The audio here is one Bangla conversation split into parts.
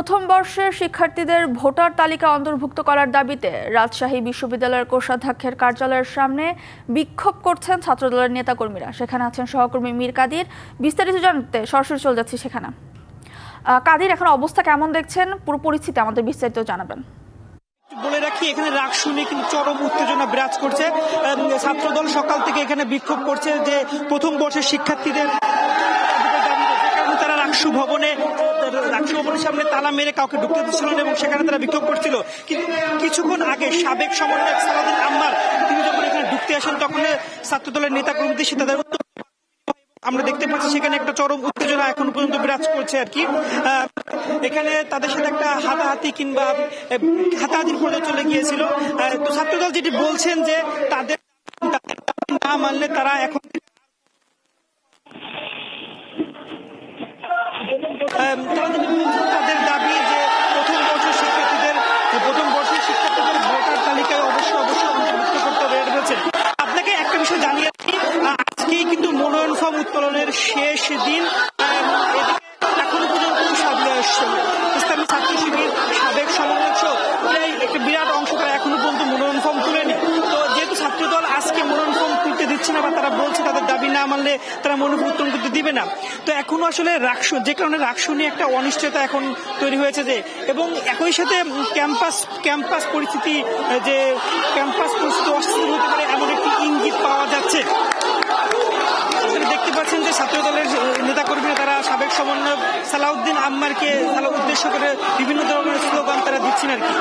প্রথম বর্ষের শিক্ষার্থীদের ভোটার তালিকা অন্তর্ভুক্ত করার দাবিতে রাজশাহী বিশ্ববিদ্যালয়ের কোষাধ্যক্ষের কার্যালয়ের সামনে বিক্ষোভ করছেন ছাত্রদলের নেতাকর্মীরা। সেখানে আছেন সহকর্মী মীর কাদির। বিস্তারিত জানতে সরাসরি চলে যাচ্ছি সেখানে। কাদির, এখন অবস্থা কেমন দেখছেন? পুরো পরিস্থিতি আমাদের বিস্তারিত জানাবেন। বলে রাখি, এখানে রাগ শুনে কিন্তু চরম উত্তেজনা বিরাজ করছে। ছাত্রদল সকাল থেকে এখানে বিক্ষোভ করছে যে প্রথম বর্ষের শিক্ষার্থীদের তারা রাকসু ভবনে সামনে তালা মেরে কাউকে ঢুকতে দিচ্ছিল এবং সেখানে তারা বিক্ষোভ করছিল। কিছুক্ষণ আগে সাবেক সমন্বয়ক সালাদিন আম্মার তিনি যখন এখানে ঢুকতে আসেন, তখন নেতা কর্মীদের আমরা দেখতে পাচ্ছি, সেখানে একটা চরম উত্তেজনা এখন পর্যন্ত বিরাজ করছে আর কি। এখানে তাদের সাথে একটা হাতাহাতি কিংবা হাতাহাতির পর্যায়ে চলে গিয়েছিল। তো ছাত্রদল যেটি বলছেন যে তাদের না মানলে তারা এখন তারা তাদের দাবি যে প্রথম বর্ষের শিক্ষার্থীদের প্রথম বর্ষের শিক্ষার্থীদের ভোটার তালিকায় অবশ্যই অবশ্যই অন্তর্ভুক্ত করতে হবে বলছেন আপনাকে একটা বিষয় জানিয়ে আজকেই কিন্তু মনোনয়ন ফর্ম উত্তোলনের শেষ দিন। এখনও পর্যন্ত ইসলামী ছাত্র শিবির সাবেক সহ একটা বিরাট অংশ তারা এখনও পর্যন্ত মনোনয়ন ফর্ম তুলেনি। তো যেহেতু ছাত্রদল আজকে মনোনয়ন ফর্ম তুলতে দিচ্ছে না বা তারা বলছে তাদের না মানলে তারা মনোনয়ন উত্তোলন করতে দিবে না। তো এখনও আসলে রাকসু যে কারণে রাকসু নিয়ে একটা অনিশ্চয়তা এখন তৈরি হয়েছে যে, এবং একই সাথে ক্যাম্পাস ক্যাম্পাস পরিস্থিতি, যে ক্যাম্পাস পরিস্থিতি অস্থির হতে পারে এমন একটি ইঙ্গিত পাওয়া যাচ্ছে। দেখতে পাচ্ছেন যে ছাত্র দলের নেতাকর্মীরা তারা সাবেক সমন্বয়ক সালাউদ্দিন আম্মারকে সালা উদ্দেশ্য করে বিভিন্ন ধরনের স্লোগান তারা দিচ্ছেন আর কি।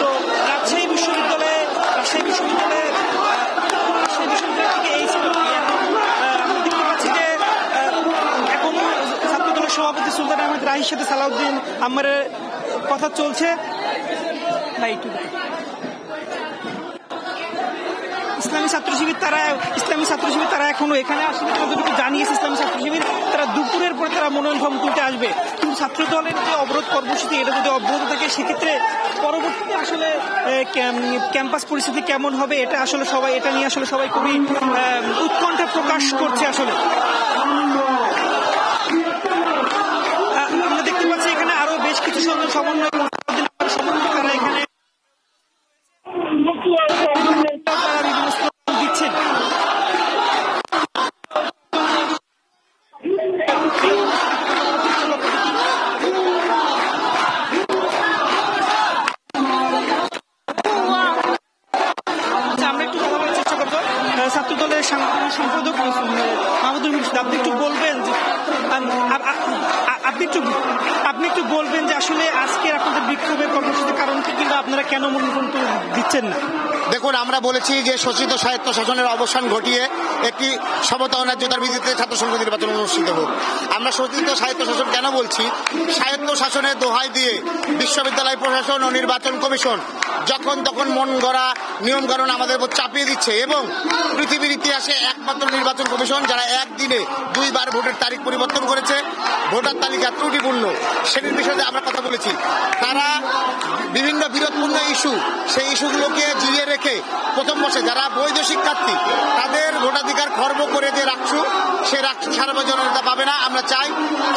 তো রাজশাহী বিশ্ববিদ্যালয়ে রাজশাহী বিশ্ববিদ্যালয়ে আহ, রাজশাহী বিশ্ববিদ্যালয় থেকে এই ছিল কি এখন, আহ, আমরা দেখতে পাচ্ছি যে আহ, এখনও ছাত্র দলের সভাপতি সুলতান আহমেদ রাহির সাথে সালাউদ্দিন আম্মারের কথা চলছে। ইসলামী ছাত্র শিবির তারা, ইসলামী ছাত্র শিবির তারা এখনও এখানে আসলে যতটুকু জানিয়েছে ইসলামী ছাত্র শিবির তারা দুপুরের পরে তারা মনোনয়ন ফর্ম তুলতে আসবে। কিন্তু ছাত্র দলের যে অবরোধ কর্মসূচি, এটা যদি অব্যাহত থাকে, সেক্ষেত্রে পরবর্তীতে আসলে ক্যাম্পাস পরিস্থিতি কেমন হবে, এটা আসলে সবাই, এটা নিয়ে আসলে সবাই খুবই উৎকণ্ঠা প্রকাশ করছে আসলে আহ, আমরা দেখতে পাচ্ছি এখানে কিছু সম- সমন্বয় তারা এখানে? দিচ্ছেন ছাত্র দলের সাংগঠনিক সম্পাদক মাহমুদুল আপনি একটু বলবেন যে আপনি একটু আপনি একটু বলবেন যে আসলে আজকে আপনাদের বিক্ষোভের কর্মসূচির কারণ কি, কিংবা আপনারা কেন মনোনয়ন দিচ্ছেন না? দেখুন, আমরা বলেছি যে শোষিত সাহিত্য শাসনের অবসান ঘটিয়ে একটি সমতা ও ন্যায্যতার ভিত্তিতে ছাত্র সংসদ নির্বাচন অনুষ্ঠিত হোক। আমরা শোষিত সাহিত্য শাসন কেন বলছি? সাহিত্য শাসনের দোহাই দিয়ে বিশ্ববিদ্যালয় প্রশাসন ও নির্বাচন কমিশন যখন তখন মন গড়া নিয়ম কারণ আমাদের উপর চাপিয়ে দিচ্ছে এবং পৃথিবীর ইতিহাসে একমাত্র নির্বাচন কমিশন যারা একদিনে দুইবার ভোটের তারিখ পরিবর্তন করেছে, ভোটার তালিকা ত্রুটিপূর্ণ। সেটির বিষয়ে আমরা কথা বলেছি। তারা বিভিন্ন বিরোধপূর্ণ ইস্যু, সেই ইস্যুগুলোকে জিরিয়ে রেখে প্রথম বর্ষে যারা বৈধ শিক্ষার্থী তাদের ভোটাধিকার খর্ব করে যে রাখছু, সে রাখছু সার্বজনীনতা পাবে না। আমরা চাই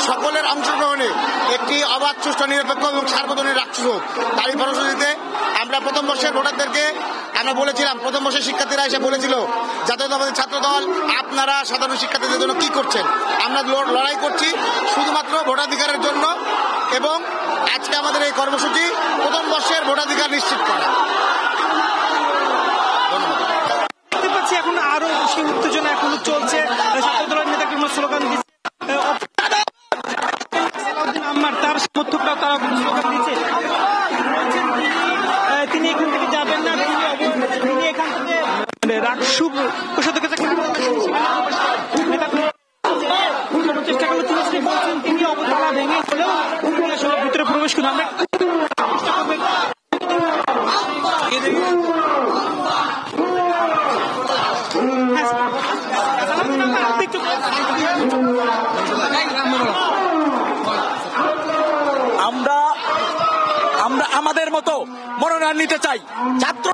সকলের অংশগ্রহণে একটি অবাধ, সুষ্ঠু, নিরপেক্ষ এবং সার্বজনীন রাখছু হোক। তারই ফলশ্রুতিতে আমরা প্রথম বর্ষের ভোটারদেরকে, আমরা বলেছিলাম, প্রথম বর্ষের শিক্ষার্থীরা এসে বলেছিল জাতীয়তাবাদী ছাত্র দল, আপনারা সাধারণ শিক্ষার্থীদের জন্য কি করছেন? আমরা লড়াই করছি শুধুমাত্র ভোটাধিকারের জন্য এবং আজকে আমাদের এই কর্মসূচি প্রথম বর্ষের ভোটাধিকার নিশ্চিত করা। এখন আরও উত্তেজনা এখনও চলছে। ছাত্র দলের নেতা কোনো স্লোগান দিচ্ছে আম্মার তার সমর্থকরা তারা স্লোগান দিচ্ছে। তিনি, এখান থেকে যাবেন না তিনি এখান থেকে কোষাধ্যক্ষ চেষ্টা করলে তিনি তিনি বলছেন তিনি অবতালা ভেঙে হলেও তিনি আসলে ভিতরে প্রবেশ করুন আমরা আমরা আমরা আমাদের মতো মনোনয়ন নিতে চাই। ছাত্র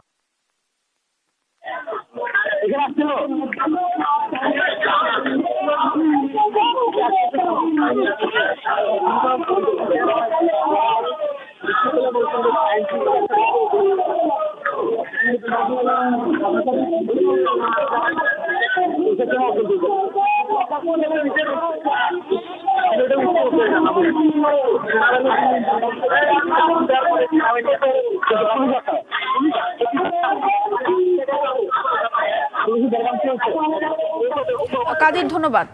কাদির ধন্যবাদ?